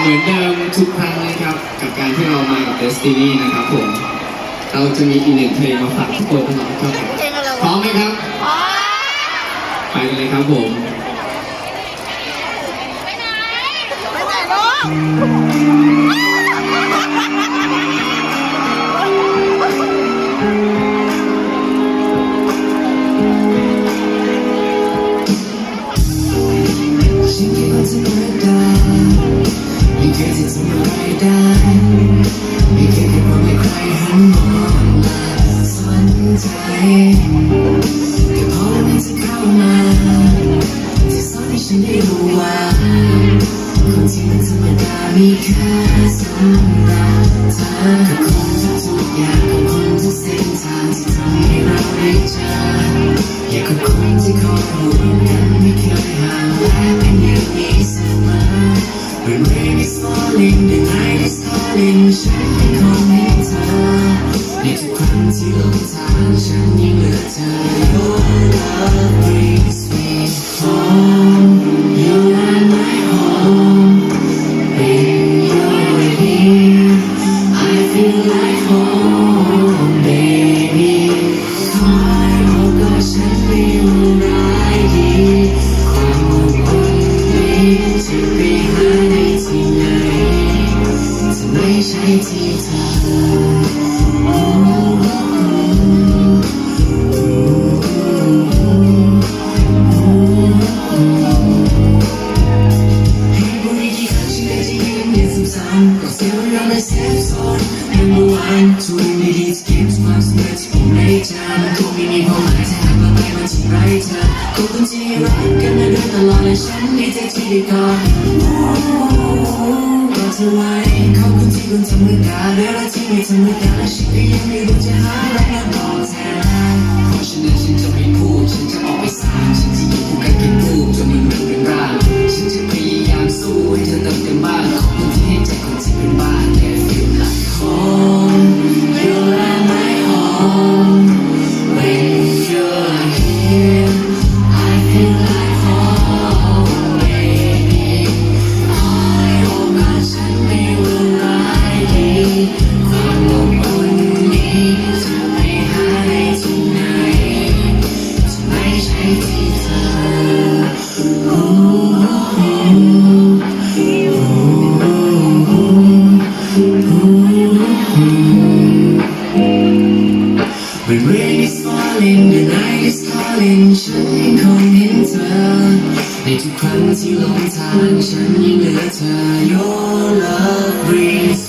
เหมือนเดิมทุกครั้งนะครับ กับการที่เรามากับ Destiny นะครับผม เราจะมีอีกหนึ่งเพลงมาฝากทุกคนตลอดครับเพลงอะไรพร้อวะมไหมครับอ๋อไปกันเลยครับผมไปไหนไปไหนลูกฉันคิดว่าจะไม่ได้ ไม่เคยที่จะมาไม่ได้ไม่เคยคิดว่าไม่ใครหันมองมาสนใจแต่พอมันจะเข้ามาที่สอนให้ฉันได้รู้ว่าคนที่มันธรรมดามีค่าสำหรับเธอกับคนทุกๆอย่างกับคนทุกเส้นทางที่ทำให้เราได้เจออยากกับคนที่คอยห่ ถ้าหากว่าไม่มาที่ไรเธอขอบคุณที่รักกันมาโดยตลอดและฉันดีใจที่ได้กอดกอด ธรรมดาและรักที่ไม่ธรรมดาและฉันก็ยังไม่รู้จะหาอะไรมาบอบแทนเพราะฉะนั้นฉันจะไม่พูดฉันจะออกไปสานฉันจะอยู่คู่กันเป็นรูปจนมันเหมือนเป็นร่างฉันจะพยายามสู้ให้เธอเติมเต็มบ้านขอบคุณที่ให้ใจคนที่เป็นบ้าน ทุกครั้งที่ลงทางฉันยังเหลือเธอ Your love brings